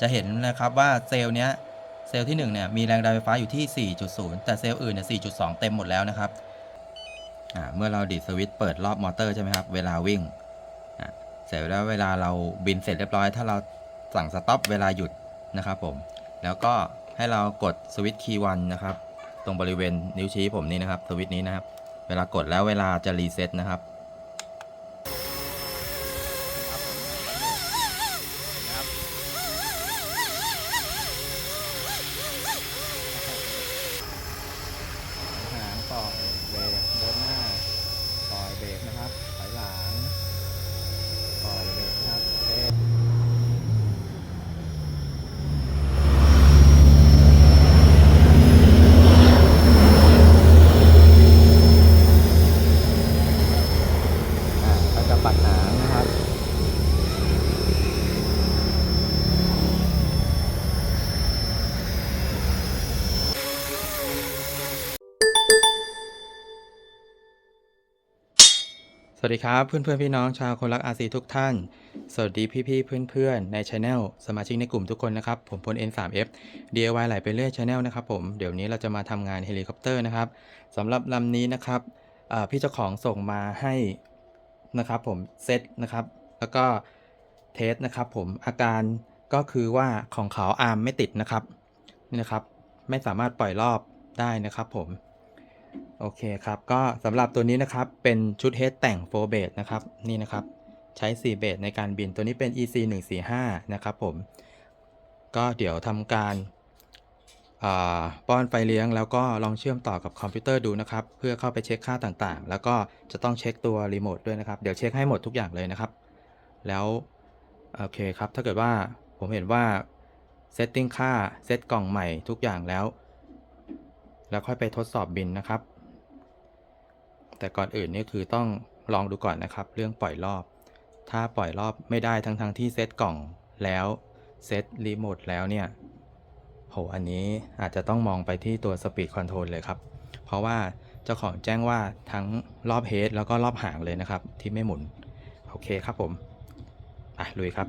จะเห็นนะครับว่าเซลล์เนี้ยเซลล์ที่1เนี่ยมีแรงดันไฟฟ้าอยู่ที่ 4.0 แต่เซลล์อื่นเนี่ย 4.2 เต็มหมดแล้วนะครับอ่าเมื่อเราดีดสวิตช์เปิดรอบมอเตอร์ใช่ไหมครับ เวลาวิ่งอะเสร็จแล้วเวลาเราบินเสร็จเรียบร้อย ถ้าเราสั่งสต็อปเวลาหยุดนะครับผม แล้วก็ให้เรากดสวิตช์คีย์วันนะครับ ตรงบริเวณนิ้วชี้ผมนี่นะครับ สวิตช์นี้นะครับ เวลากดแล้วเวลาจะรีเซ็ตนะครับ หางปล่อยเบรกเดินหน้าปล่อยเบรกนะครับถอยหลังปล่อยเบรกนะครับเอ๊ะอะก็จะปัดหางนะครับ สวัส ดีครับเพื่อนเพื่อนๆพี่น้องชาวคนรักอาซีทุกท่าน สวัสดีพี่พี่เพื่อนเพื่อนๆในช anel สมาชิกในกลุ่มทุกคนนะครับ ผมพล N3F DIY ไหลไปเรื่อยช anel นะครับผมเดี๋ยวนี้เราจะมาทำงานเฮลิคอปเตอร์นะครับสำหรับลำนี้นะครับพี่เจ้าของส่งมาให้นะครับผมเซตนะครับ แล้วก็เทสนะครับผมอาการก็คือว่าของเขาอาร์มไม่ติดนะครับนี่นะครับ ไม่สามารถปล่อยรอบได้นะครับผม โอเคครับ ก็สำหรับตัวนี้นะครับ เป็นชุดเฮดแต่งโฟเบสนะครับ นี่นะครับ ใช้ 4 เบสในการบิน ตัวนี้เป็น EC 145นะครับผม ก็เดี๋ยวทำการาป้อนไฟเลี้ยง แล้วก็ลองเชื่อมต่อกับคอมพิวเตอร์ดูนะครับ เพื่อเข้าไปเช็คค่าต่างๆ แล้วก็จะต้องเช็คตัวรีโมทด้วยนะครับ เดี๋ยวเช็คให้หมดทุกอย่างเลยนะครับ แล้วโอเคครับ ถ้าเกิดว่าผมเห็นว่าเซตติ้งค่าเซตกล่องใหม่ทุกอย่างแล้ว แล้วค่อยไปทดสอบบินนะครับ แต่ก่อนอื่นนี่คือต้องลองดูก่อนนะครับ เรื่องปล่อยรอบ ถ้าปล่อยรอบไม่ได้ทั้งทงๆที่เซตกล่องแล้วเซตรีโมทแล้วเนี่ยโหอันนี้อาจจะต้องมองไปที่ตัวสปีดคอนโทรลเลยครับ เพราะว่าเจ้าของแจ้งว่าทั้งรอบเฮดแล้วก็รอบหางเลยนะครับ ที่ไม่หมุน โอเคครับผมอะลุยครับ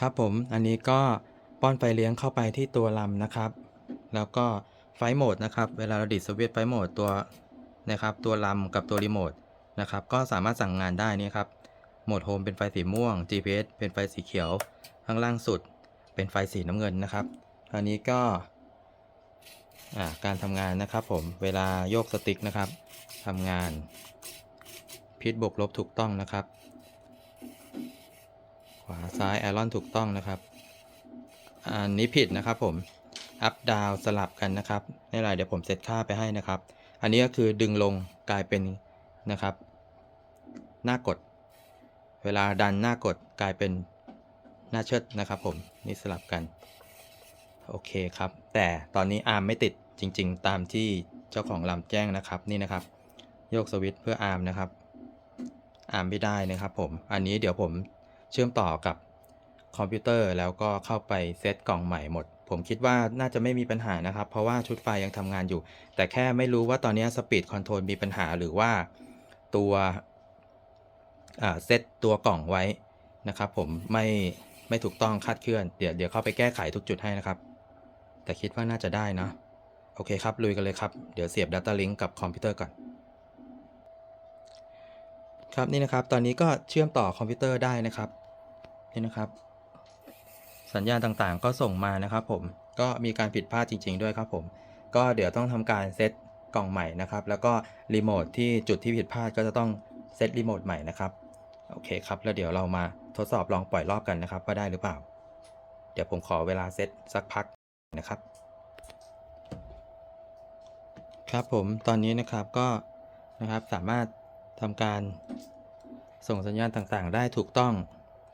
ครับผมอันนี้ก็ป้อนไฟเลี้ยงเข้าไปที่ตัวลำนะครับ แล้วก็ไฟโหมดนะครับ เวลาเราดิดสวิตช์ไฟโหมดตัว นะครับตัวลำกับตัวรีโมทนะครับก็สามารถสั่งงานได้นี่ครับโหมดโฮมเป็นไฟสีม่วง GPS เป็นไฟสีเขียว ข้างล่างสุดเป็นไฟสีน้ำเงินนะครับอันนี้ก็การทำงานนะครับผมเวลาโยกสติ๊กนะครับทำงาน พิษบวกลบถูกต้องนะครับ ขวาซ้ายไอรอนถูกต้องนะครับ อันนี้ผิดนะครับผมอัพดาวสลับกันนะครับในี่แหละเดี๋ยวผมเซตค่าไปให้นะครับ อันนี้ก็คือดึงลงกลายเป็นนะครับ หน้ากด เวลาดันหน้ากดกลายเป็นหน้าเชิดนะครับผมนี่สลับกันโอเคครับ แต่ตอนนี้อาร์มไม่ติดจริง ๆ ตามที่เจ้าของลำแจ้งนะครับนี่นะครับ โยกสวิตช์เพื่ออาร์มนะครับอาร์มไม่ได้นะครับผมอันนี้เดี๋ยวผมเชื่อมต่อกับคอมพิวเตอร์แล้วก็เข้าไปเซตกล่องใหม่หมด ผมคิดว่าน่าจะไม่มีปัญหานะครับ เพราะว่าชุดไฟยังทำงานอยู่ แต่แค่ไม่รู้ว่าตอนนี้สปีดคอนโทรลมีปัญหาหรือว่าตัวเซตตัวกล่องไว้นะครับ ผมไม่ไม่ถูกต้องคาดเคลื่อน เดี๋ยวเดี๋ยวเข้าไปแก้ไขทุกจุดให้นะครับ แต่คิดว่าน่าจะได้นะ โอเคครับ ลุยกันเลยครับ เดี๋ยวเสียบ Data Link กับคอมพิวเตอร์ก่อน ครับนี่นะครับ ตอนนี้ก็เชื่อมต่อคอมพิวเตอร์ได้นะครับนี่นะครับ สัญญาณต่างๆ ก็ส่งมานะครับผมก็มีการผิดพลาดจริง ๆ ด้วยครับผม ก็เดี๋ยวต้องทำการเซตกล่องใหม่นะครับ แล้วก็รีโมทที่จุดที่ผิดพลาดก็จะต้องเซตรีโมทใหม่นะครับโอเคครับ แล้วเดี๋ยวเรามาทดสอบลองปล่อยรอบกันนะครับว่าได้หรือเปล่า เดี๋ยวผมขอเวลาเซตสักพักนะครับ ครับผมตอนนี้นะครับก็นะครับสามารถทำการส่งสัญญาณต่างๆ ได้ถูกต้อง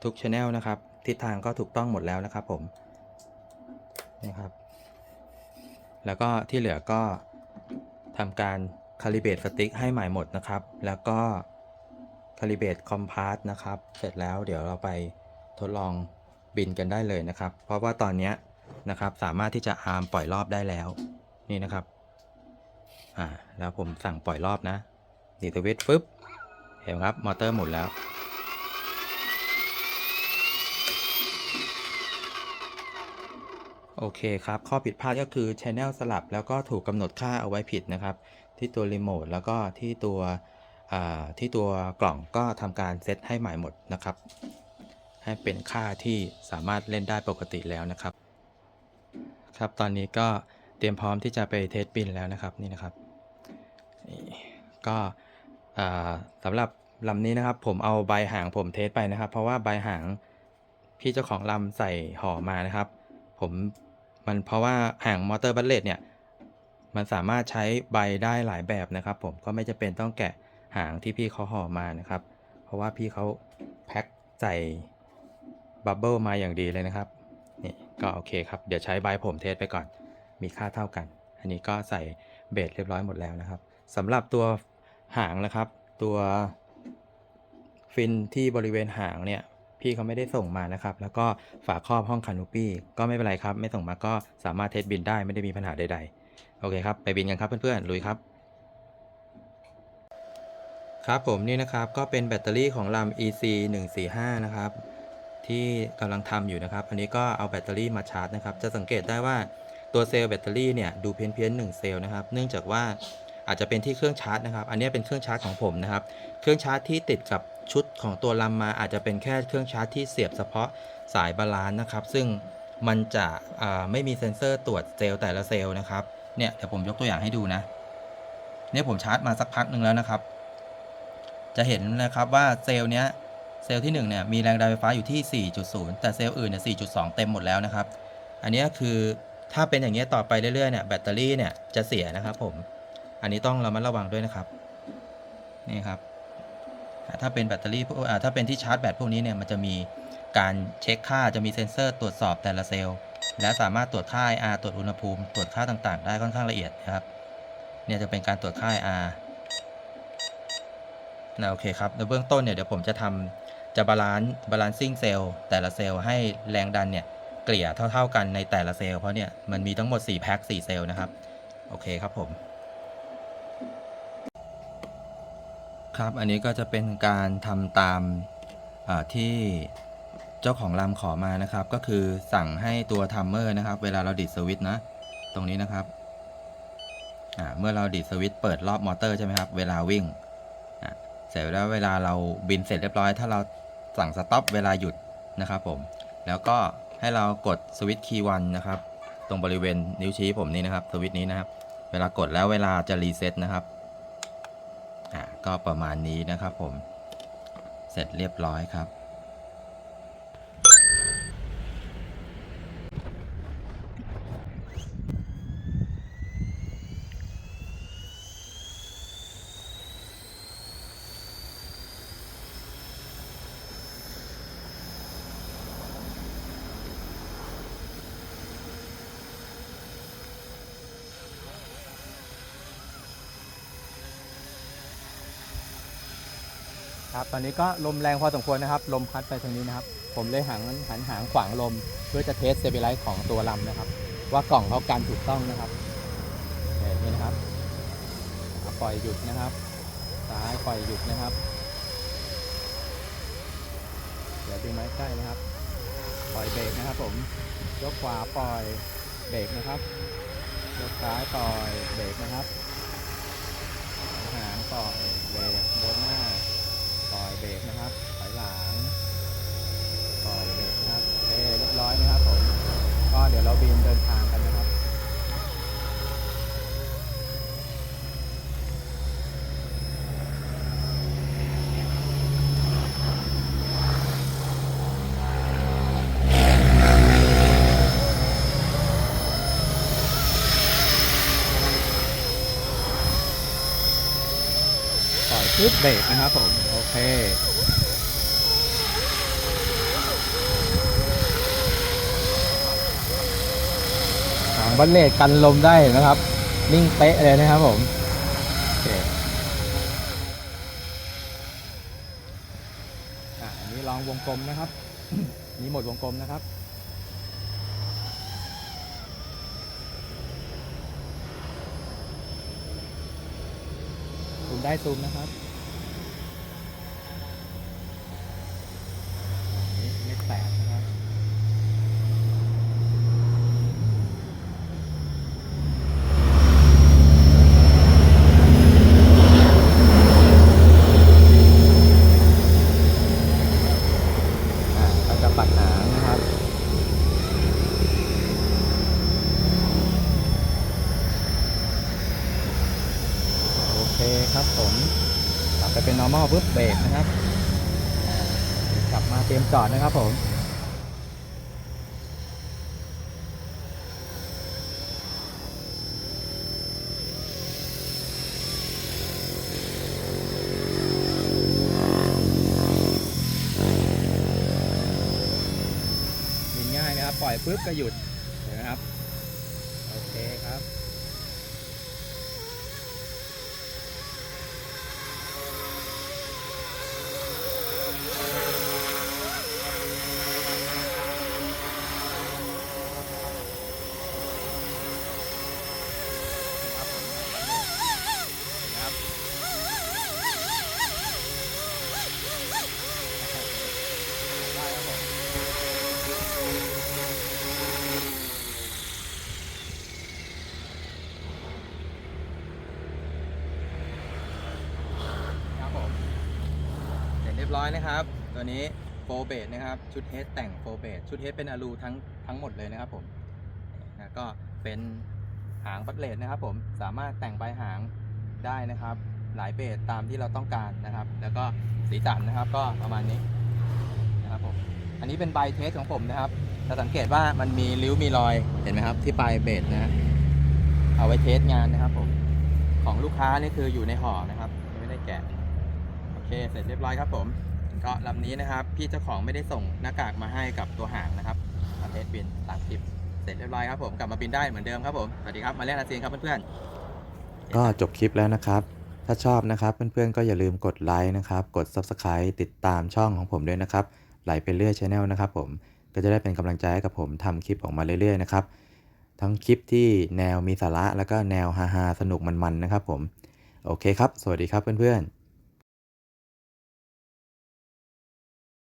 ทุกช anel นะครับ ทิศทางก็ถูกต้องหมดแล้วนะครับผมนะครับ แล้วก็ที่เหลือก็ทำการคาลิเบตสติ๊กให้ใหม่หมดนะครับ แล้วก็คาลิเบตคอมพาสนะครับ เสร็จแล้วเดี๋ยวเราไปทดลองบินกันได้เลยนะครับ เพราะว่าตอนนี้นะครับสามารถที่จะอาร์มปล่อยรอบได้แล้ว นี่นะครับ อ่า แล้วผมสั่งปล่อยรอบนะดีทวิตฟึบ เห็นครับ มอเตอร์หมุนแล้ว โอเคครับ ข้อผิดพลาดก็คือ Channel สลับแล้วก็ถูกกำหนดค่าเอาไว้ผิดนะครับ ที่ตัวรีโมทแล้วก็ที่ตัวที่ตัวกล่องก็ทำการเซตให้ใหม่หมดนะครับ ให้เป็นค่าที่สามารถเล่นได้ปกติแล้วนะครับ ครับตอนนี้ก็เตรียมพร้อมที่จะไปเทสบินแล้วนะครับนี่นะครับนี่ก็สำหรับลำนี้นะครับ ผมเอาใบหางผมเทสไปนะครับ เพราะว่าใบหางพี่เจ้าของลำใส่ห่อมานะครับ ผม มันเพราะว่าหางมอเตอร์บัลเลตเนี่ยมันสามารถใช้ใบได้หลายแบบนะครับ ผมก็ไม่จะเป็นต้องแกะหางที่พี่เขาห่อมานะครับ เพราะว่าพี่เขาแพ็คใส่บับเบิลมาอย่างดีเลยนะครับนี่ก็โอเคครับเดี๋ยวใช้ใบผมเทสไปก่อน มีค่าเท่ากัน อันนี้ก็ใส่เบสเรียบร้อยหมดแล้วนะครับสำหรับตัวหางนะครับ ตัวฟินที่บริเวณหางเนี่ย พี่เขาไม่ได้ส่งมานะครับ แล้วก็ฝาครอบห้องคานูปี้ก็ไม่เป็นไรครับ ไม่ส่งมาก็สามารถเทสบินได้ไม่ได้มีปัญหาใดๆ โอเคครับ ไปบินกันครับเพื่อนๆ ลุยครับ ครับผมนี่นะครับก็เป็นแบตเตอรี่ของลำ EC 145นะครับที่กำลังทำอยู่นะครับ อันนี้ก็เอาแบตเตอรี่มาชาร์จนะครับ จะสังเกตได้ว่าตัวเซลล์แบตเตอรี่เนี่ยดูเพี้ยนเพี้ยนๆหนึ่งเซลล์นะครับ เนื่องจากว่าอาจจะเป็นที่เครื่องชาร์จนะครับ อันนี้เป็นเครื่องชาร์จของผมนะครับ เครื่องชาร์จที่ติดกับ ชุดของตัวลำมาอาจจะเป็นแค่เครื่องชาร์จที่เสียบเฉพาะสายบาลานซ์นะครับ ซึ่งมันจะไม่มีเซ็นเซอร์ตรวจเซลล์แต่ละเซลล์นะครับ เนี่ยเดี๋ยวผมยกตัวอย่างให้ดูนะ เนี่ยผมชาร์จมาสักพักหนึ่งแล้วนะครับ จะเห็นนะครับว่าเซลล์เนี้ยเซลล์ที่1เนี่ยมีแรงดันไฟฟ้าอยู่ที่ 4.0 แต่เซลล์อื่นเนี่ย 4.2 เต็มหมดแล้วนะครับ อันนี้คือถ้าเป็นอย่างเงี้ต่อไปเรื่อยๆเนี่ยแบตเตอรี่เนี่ยจะเสียนะครับผม อันนี้ต้องระมัดระวังด้วยนะครับ นี่ครับ ถ้าเป็นแบตเตอรี่ถ้าเป็นที่ชาร์จแบตพวกนี้เนี่ยมันจะมีการเช็คค่าจะมีเซ็นเซอร์ตรวจสอบแต่ละเซลล์ และสามารถตรวจค่า IR ตรวจอุณหภูมิตรวจค่าต่างๆ ได้ค่อนข้างละเอียดนะครับเนี่ยจะเป็นการตรวจค่า IR นะโอเคครับในเบื้องต้นเนี่ยเดี๋ยวผมจะทำจะบาลานซ์บาลานซิ่งเซลล์แต่ละเซลล์ให้แรงดันเนี่ยเกลี่ยเท่า ๆกันในแต่ละเซลล์เพราะเนี่ยมันมีทั้งหมด4แพ็ค4เซลล์นะครับ โอเคครับผม ครับ อันนี้ก็จะเป็นการทำตามที่เจ้าของลำขอมานะครับ ก็คือสั่งให้ตัวทัมเมอร์นะครับ เวลาเราดิดสวิตช์นะ ตรงนี้นะครับเมื่อเราดิดสวิตช์เปิดรอบมอเตอร์ใช่ไหมครับ เวลาวิ่งเสร็จแล้วเวลาเราบินเสร็จเรียบร้อย ถ้าเราสั่งสต็อปเวลาหยุดนะครับผม แล้วก็ให้เรากดสวิตช์คีย์วันนะครับ ตรงบริเวณนิ้วชี้ผมนี่นะครับ สวิตช์นี้นะครับ เวลากดแล้วเวลาจะรีเซ็ตนะครับ อะก็ประมาณนี้นะครับผม เสร็จเรียบร้อยครับ ครับตอนนี้ก็ลมแรงพอสมควรนะครับ ลมพัดไปทางนี้นะครับ ผมเลยหันหันหางขวางลม เพื่อจะเทสเซเบไลท์ของตัวลำนะครับ ว่ากล่องเขากันถูกต้องนะครับแบบนี้นะครับปล่อยหยุดนะครับซ้ายปล่อยหยุดนะครับเดี๋ยวดึงไม้ใกล้นะครับ ปล่อยเบรกนะครับ ผมยกขวาปล่อยเบรกนะครับยกซ้ายปล่อยเบรกนะครับหางปล่อยเบรกเดินหน้า ปล่อย เบรกนะครับถอยหลัง ปล่อยเบรกนะครับโอเคเรียบร้อยนะครับผม ก็เดี๋ยวเราบินเดินทางกันนะครับ ปึ๊บเบรกนะครับผม โอเค หางบัลเลตกันลมได้นะครับ นิ่งเป๊ะเลยนะครับผมโอเคอันนี้ลองวงกลมนะครับนี่หมดวงกลมนะครับซูมได้ซูมนะครับ เป็น normal ปุ๊บเบรกนะครับอ่าก จอดนะครับผมยิงง่ายนะครับปล่อยปุ๊บก็หยุดเห็นไหมครับ โอเคครับ ครับผมนะครับได้ครับผม ครับผมเสร็จเรี ยบร้อยนะครับ ตัวนี้โฟเบดนะครับ ชุดเฮดแต่งโฟเบดชุดเฮดเป็นอะลูทั้งทั้งหมดเลยนะครับผมนะก็เป็นหางบัตเลดนะครับ ผมสามารถแต่งปลายหางได้นะครับ หลายเบสตามที่เราต้องการนะครับ แล้วก็สีสันนะครับ ก็ประมาณนี้นะครับผมอันนี้เป็นใบเทสของผมนะครับจะสังเกตว่ามันมีริ้วมีรอยเห็นไหมครับ ที่ปลายเบสนะเอาไว้เทสงานนะครับผมของลูกค้านี่คืออยู่ในห่อนะครับยังไม่ได้แกะโอ เคเสร็จเรียบร้อยครับผมก็ลำนี้นะครับ พี่เจ้าของไม่ได้ส่งหน้ากากมาให้กับตัวหางนะครับมาเทสบินหลังคลิปเสร็จเรียบร้อยครับผมกลับมาบินได้เหมือนเดิมครับผมสวัสดีครับมาเล่นอาเซียนครับเพื่อนๆก็จบคลิปแล้วนะครับ ถ้าชอบนะครับเพื่อนๆก็อย่าลืมกดไลค์นะครับกด Subscribe ติดตามช่องของผมด้วยนะครับไหลไปเรื่อยช anel นะครับผมก็จะได้เป็นกำลังใจให้กับผมทำคลิปออกมาเรื่อยๆนะครับทั้งคลิปที่แนวมีสาระแล้วก็แนวฮาๆสนุกมันๆนะครับผมโอเคครับ สวัสดีครับเพื่อนๆ